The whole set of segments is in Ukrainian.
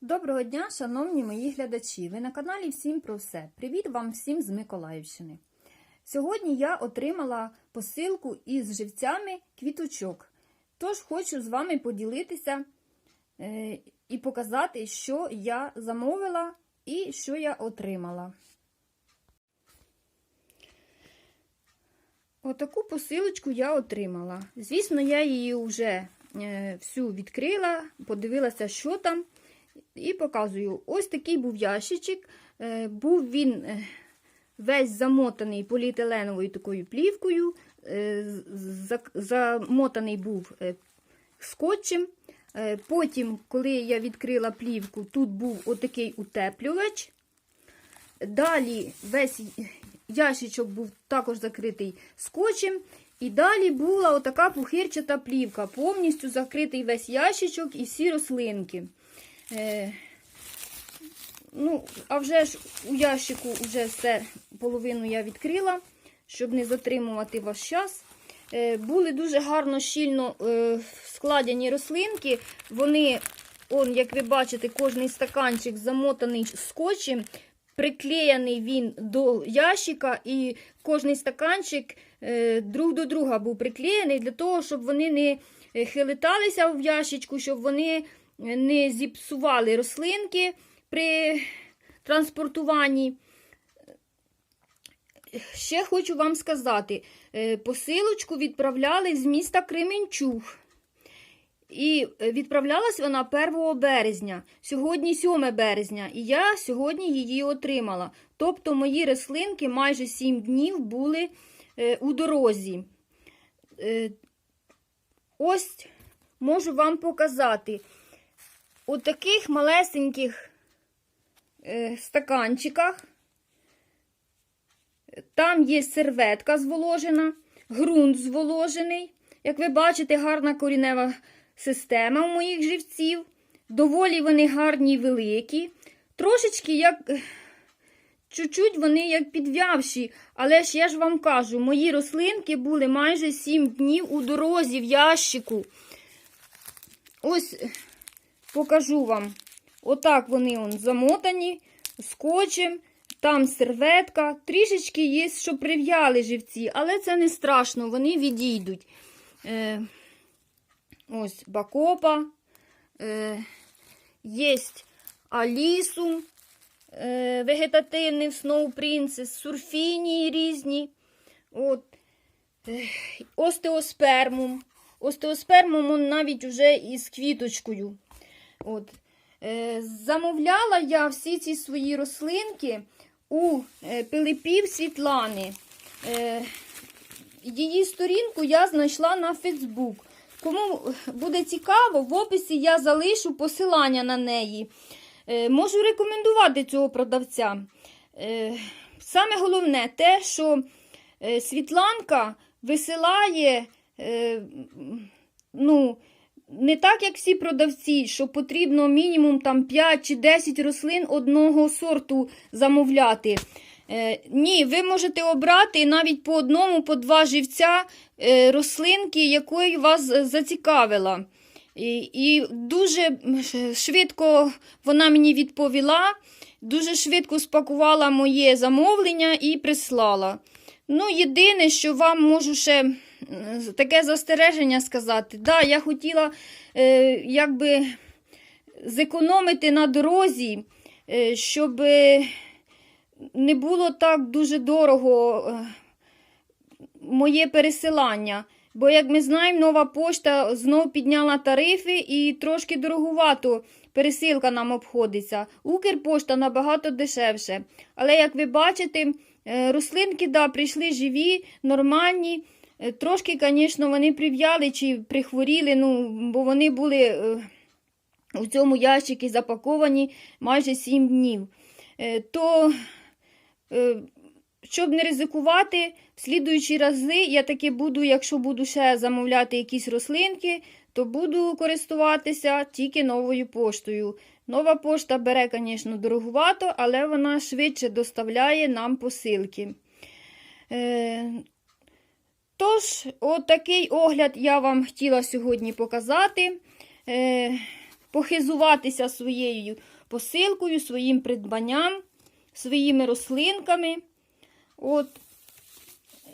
Доброго дня, шановні мої глядачі! Ви на каналі Всім про все. Привіт вам всім з Миколаївщини. Сьогодні я отримала посилку із живцями квіточок. Тож хочу з вами поділитися е, і показати, що я замовила і що я отримала. Отаку посилочку я отримала. Звісно, я її вже е, всю відкрила, подивилася, що там. І показую, ось такий був ящичок. Е, Був він е, весь замотаний поліетиленовою такою плівкою, замотаний був скотчем. Потім, коли я відкрила плівку, тут був отакий утеплювач. Далі весь ящичок був також закритий скотчем. І далі була отака пухирчата плівка, повністю закритий весь ящичок і всі рослинки. Е, ну, а вже ж у ящику вже все половину я відкрила, щоб не затримувати ваш час. Е, були дуже гарно щільно е, складені рослинки. Вони, он, як ви бачите, кожний стаканчик замотаний скотчем. Приклеєний він до ящика, і кожний стаканчик е, друг до друга був приклеєний для того, щоб вони не е, хилиталися в ящичку, щоб вони не зіпсували рослинки при транспортуванні. Ще хочу вам сказати, е, посилочку відправляли з міста Кременчуг. І відправлялась вона 1 березня, сьогодні 7 березня, і я сьогодні її отримала. Тобто мої рослинки майже 7 днів були е, у дорозі. Е, Ось можу вам показати. У таких малесеньких е, стаканчиках. Там є серветка зволожена, ґрунт зволожений. Як ви бачите, гарна корінева система у моїх живців. Доволі вони гарні і великі. Трошечки як. Чуть-чуть вони як підв'явші, але ж я ж вам кажу, мої рослинки були майже 7 днів у дорозі в ящику. Ось покажу вам. Отак вони он, замотані скотчем, там серветка. Трішечки є, що прив'яли живці, але це не страшно, вони відійдуть. Ось бакопа, е, є алісум, е, вегетативний Snow Princess, сурфінії різні. От, е, остеоспермум. Остеоспермум навіть уже із квіточкою. От. Е, замовляла я всі ці свої рослинки у е, Пилипів Світлани. Е, її сторінку я знайшла на Фейсбук. Кому буде цікаво, в описі я залишу посилання на неї. Е, можу рекомендувати цього продавця. Е, саме головне те, що е, Світланка висилає. Ну, не так, як всі продавці, що потрібно мінімум там 5 чи 10 рослин одного сорту замовляти. Е, ні, ви можете обрати навіть по одному, по два живця е, рослинки, якої вас е, зацікавила. І, і дуже швидко вона мені відповіла, дуже швидко спакувала моє замовлення і прислала. Ну, єдине, що вам можу ще таке застереження сказати. Да, я хотіла е, якби зекономити на дорозі, щоб не було так дуже дорого е, моє пересилання. Бо, як ми знаємо, нова пошта знов підняла тарифи і трошки дорогувато пересилка нам обходиться. Укрпошта набагато дешевше. Але, як ви бачите, е, рослинки да, прийшли живі, нормальні. Е, Трошки, звісно, вони прив'яли чи прихворіли, ну, бо вони були у цьому ящику запаковані майже 7 днів. То щоб не ризикувати, в слідуючі рази я таки буду, якщо буду ще замовляти якісь рослинки, то буду користуватися тільки новою поштою. Нова пошта бере, звісно, дороговато, але вона швидше доставляє нам посилки. Е, Тож, отакий огляд я вам хотіла сьогодні показати, е, похизуватися своєю посилкою, своїм придбанням, своїми рослинками. От,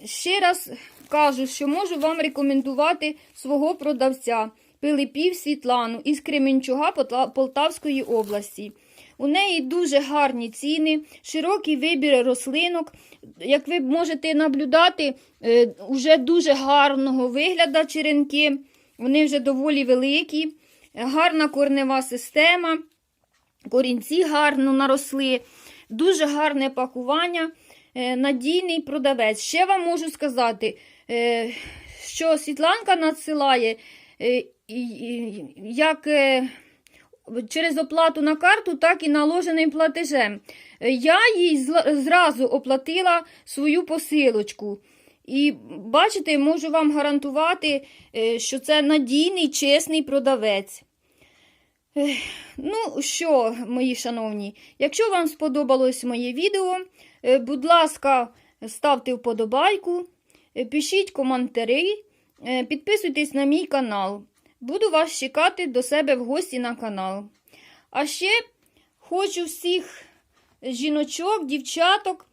ще раз кажу, що можу вам рекомендувати свого продавця Пилипів Світлану із Кременчуга Полтавської області. У неї дуже гарні ціни, широкий вибір рослинок. Як ви можете наблюдати, е, вже дуже гарного вигляду черенки. Вони вже доволі великі, гарна корнева система, корінці гарно наросли, дуже гарне пакування, е, надійний продавець. Ще вам можу сказати, е, що Світланка надсилає е, як. через оплату на карту, так і наложеним платежем. Я їй зразу оплатила свою посилочку. І бачите, можу вам гарантувати, що це надійний, чесний продавець. Ну що, мої шановні, якщо вам сподобалось моє відео, е, будь ласка, ставте вподобайку, е, пишіть коментарі, е, підписуйтесь на мій канал. Буду вас чекати до себе в гості на канал. А ще хочу всіх жіночок, дівчаток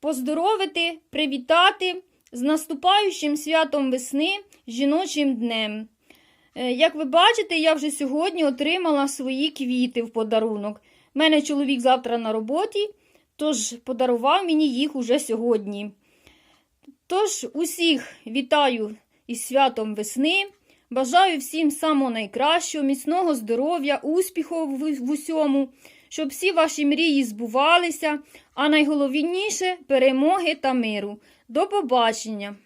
поздоровити, привітати з наступаючим святом весни жіночим днем. Е, Як ви бачите, я вже сьогодні отримала свої квіти в подарунок. У мене чоловік завтра на роботі, тож подарував мені їх уже сьогодні. Тож усіх вітаю із святом весни. Бажаю всім самого найкращого, міцного здоров'я, успіху в, усьому, щоб всі ваші мрії збувалися, а найголовніше перемоги та миру. До побачення!